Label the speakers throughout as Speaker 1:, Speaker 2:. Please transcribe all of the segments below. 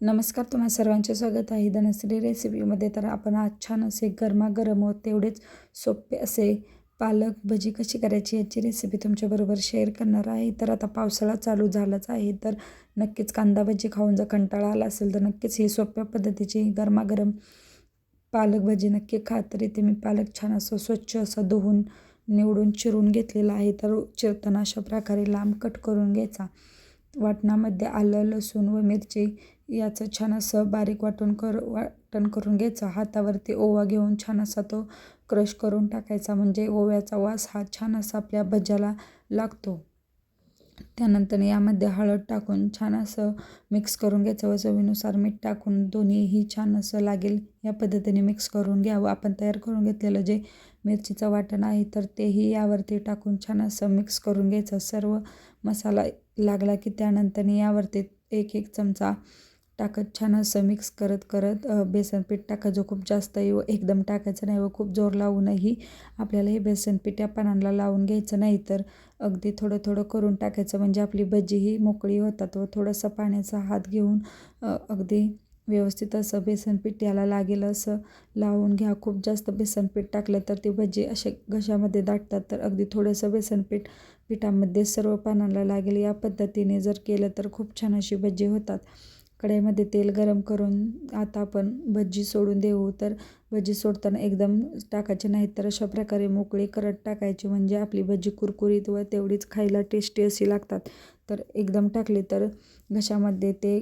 Speaker 1: नमस्कार तुम्हा सर्वांचे स्वागत आहे धनश्री रेसिपीमध्ये तर आपण आज छान असे गरमागरम व तेवढेच सोपे असे पालक भजी कशी करायची याची रेसिपी तुमच्याबरोबर शेअर करणार आहे. तर आता पावसाळा चालू झालाच आहे तर नक्कीच कांदा भजी खाऊन जर कंटाळा आला असेल तर नक्कीच ही सोप्या पद्धतीची गरमागरम पालक भजी नक्की खा. तर इथे मी पालक छान असं स्वच्छ असं धुवून निवडून चिरून घेतलेला आहे. तर चिरताना अशा प्रकारे लांब कट करून घ्यायचा. वाटणामध्ये आलं लसूण व मिरची याचं छान असं बारीक वाटून कर वाटण करून घ्यायचं. हातावरती ओवा घेऊन छान असा तो क्रश करून टाकायचा. म्हणजे ओव्याचा वास हा छान असा आपल्या भज्याला लागतो. त्यानंतर यामध्ये हळद टाकून छान असं मिक्स करून घ्यायचं. व चवीनुसार मीठ टाकून दोन्हीही छान असं लागेल. या पद्धतीने मिक्स करून घ्यावं. आपण तयार करून घेतलेलं जे मिरचीचं वाटण आहे तर तेही यावरती टाकून छान असं मिक्स करून घ्यायचं. सर्व मसाला लागला की त्यानंतर यावरती एक एक चमचा टाकत छान असं मिक्स करत करत बेसन पीठ टाकायचं खूप जास्त येऊ एकदम टाकायचं नाही. व खूप जोर लावूनही आपल्याला हे बेसन पीठ या पानांना लावून घ्यायचं नाही. तर अगदी थोडं थोडं करून टाकायचं. म्हणजे आपली भजीही मोकळी होतात. व थोडंसं पाण्याचा हात घेऊन अगदी व्यवस्थित असं बेसन पीठ याला लागेल असं लावून घ्या. खूप जास्त बेसन पीठ टाकलं तर ती भजी असे घशामध्ये दाटतात. तर अगदी थोडंसं बेसन पीठ पिठामध्ये सर्व पानांना लागेल. या पद्धतीने जर केलं तर खूप छान अशी भजी होतात. कढईमध्ये तेल गरम करून आता आपण भजी सोडून देऊ. तर भजी सोडताना एकदम टाकायचे नाहीत तर अशा प्रकारे मोकळी करत टाकायची. म्हणजे आपली भजी कुरकुरीत व तेवढीच खायला टेस्टी अशी लागतात. तर एकदम टाकले तर घशामध्ये ते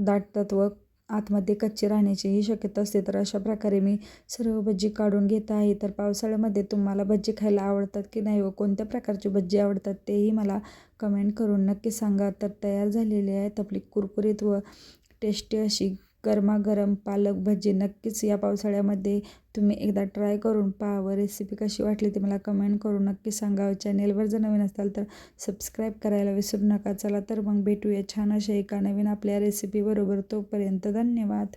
Speaker 1: दाटतात व आतमध्ये कच्चे राहण्याचीही शक्यता असते. तर अशा प्रकारे मी सर्व भजी काढून घेत आहे. तर पावसाळ्यामध्ये तुम्हाला भजी खायला आवडतात की नाही व कोणत्या प्रकारची भजी आवडतात तेही मला कमेंट करून नक्की सांगा. तर तयार झालेली आहेत आपली कुरकुरीत व टेस्टी अशी गरमागरम पालक भजी. नक्कीच या पावसाळ्यामध्ये तुम्ही एकदा ट्राय करून पहा व रेसिपी कशी वाटली ती मला कमेंट करून नक्की सांगा. चॅनेलवर जर नवीन असाल तर सबस्क्राईब करायला विसरू नका. चला तर मग भेटूया छान अशा एका नवीन आपल्या रेसिपीबरोबर तोपर्यंत धन्यवाद.